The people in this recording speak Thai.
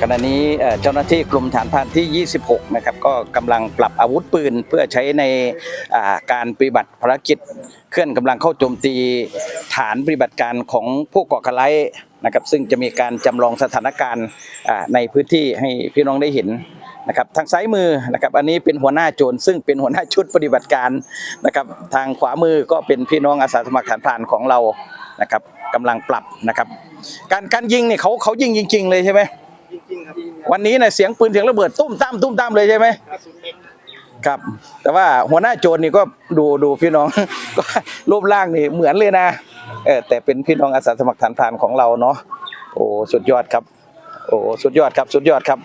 ขณะนี้เจ้าหน้าที่กรมฐานพรานที่ 26 นะครับ ก็กำลังปรับอาวุธปืนเพื่อใช้ในการปฏิบัติภารกิจ เคลื่อนกำลังเข้าโจมตีฐานปฏิบัติการของผู้ก่อการร้ายนะครับซึ่งจะมีการจำลองสถานการณ์ในพื้นที่ให้พี่น้องได้เห็นนะครับทางซ้ายมือนะครับอันนี้เป็นหัวหน้าโจรซึ่งเป็นหัวหน้าชุดปฏิบัติการนะครับทางขวามือก็เป็นพี่น้องอาสาสมัครฐานพรานของเรานะครับกำลังปรับนะครับ การการยิงเนี่ยเขาเขายิงจริง ๆ เลยใช่ไหมจริงๆครับวันนี้เนี่ยเสียงปืนเสียงระเบิดตุ้มตามตุ้มตามเลยใช่ไหมกระสุนเด็กครับ แต่ว่าหัวหน้าโจรนี่ก็ดูดูพี่น้อง ก็รูปร่างนี่เหมือนเลยนะเออแต่เป็นพี่น้องอาสาสมัครฐานพรานของเราเนาะโอ้สุดยอดครับ โอ้สุดยอดครับ สุดยอดครับ